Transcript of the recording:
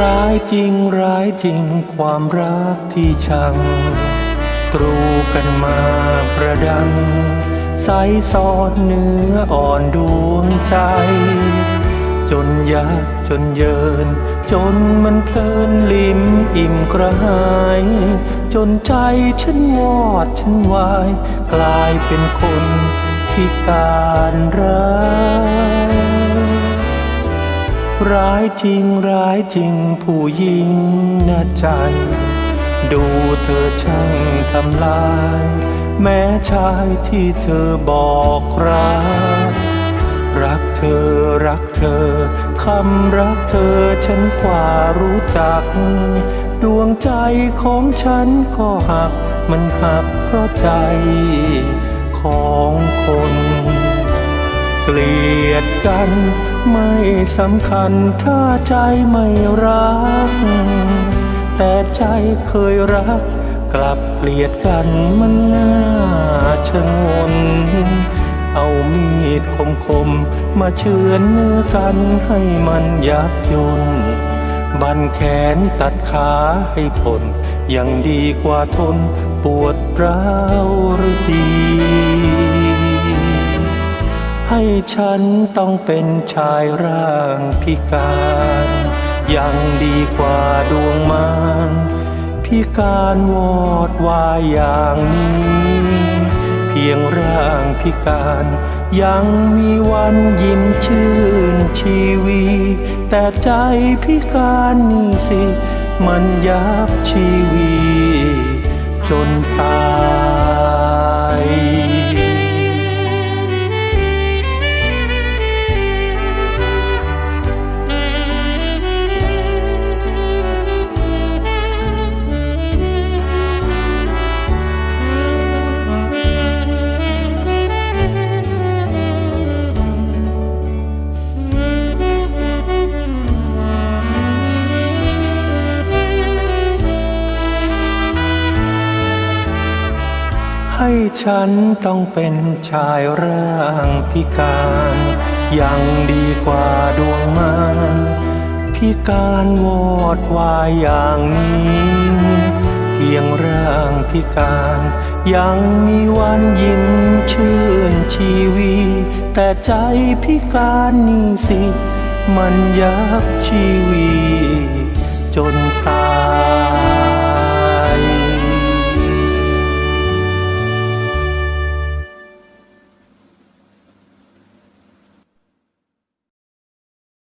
ร้ายจริงร้ายจริงความรักที่ชัง ตรูกันมาประดัง ใสซอดเนื้ออ่อนดวงใจ จนยากจนเยิน จนมันเพลินลิมอิ่มกระหาย จนใจฉันวอดฉันวาย กลายเป็นคนที่การร้าย ร้ายจริงร้ายจริงผู้หญิงน่าใจ ดูเธอช่างทำลาย แม้ชายที่เธอบอกรัก รักเธอรักเธอคำรักเธอฉันกว่ารู้จัก ดวงใจของฉันก็หัก มันหักเพราะใจของคน เกลียดกันไม่สำคัญถ้าใจไม่รัก แต่ใจเคยรัก กลับเกลียดกันมันน่าชงน เอามีดคมคมๆมาเชือนเนื้อกันให้มันยับยนบันแขนตัดขาให้พ้นยังดีกว่าทนปวดร้าวหรือดี ให้ฉันต้องเป็นชายร่างพิการ ยังดีกว่าดวงมารพิการวอดวายอย่างนี้ เพียงร่างพิการ ยังมีวันยิ้มชื่นชีวี แต่ใจพิการนี่สิ มันยับชีวี จนตาย ให้ฉันต้องเป็นชายร่างพิการ ยังดีกว่าดวงมันพิการวอดวายอย่างนี้เพียงร่างพิการ ยังมีวันยิ้มชื่นชีวี แต่ใจพิการนี่สิ มันยับชีวี จนตาย